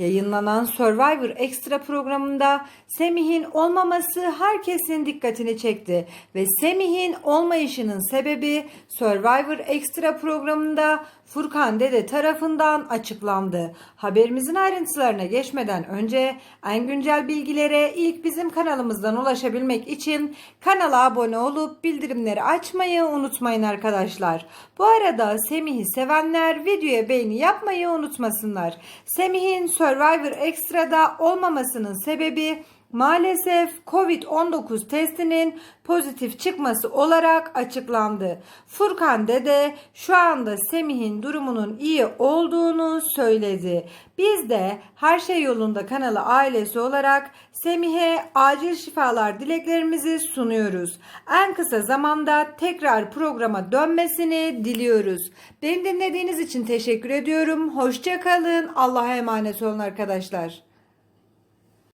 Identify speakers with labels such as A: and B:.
A: Yayınlanan Survivor Extra programında Semih'in olmaması herkesin dikkatini çekti ve Semih'in olmayışının sebebi Survivor Extra programında Furkan Dede tarafından açıklandı. Haberimizin ayrıntılarına geçmeden önce en güncel bilgilere ilk bizim kanalımızdan ulaşabilmek için kanala abone olup bildirimleri açmayı unutmayın arkadaşlar. Bu arada Semih'i sevenler videoya beğeni yapmayı unutmasınlar. Semih'in Survivor Extra'da olmamasının sebebi maalesef Covid-19 testinin pozitif çıkması olarak açıklandı. Furkan Dede şu anda Semih'in durumunun iyi olduğunu söyledi. Biz de Her Şey Yolunda kanalı ailesi olarak Semih'e acil şifalar dileklerimizi sunuyoruz. En kısa zamanda tekrar programa dönmesini diliyoruz. Beni dinlediğiniz için teşekkür ediyorum. Hoşçakalın. Allah'a emanet olun arkadaşlar.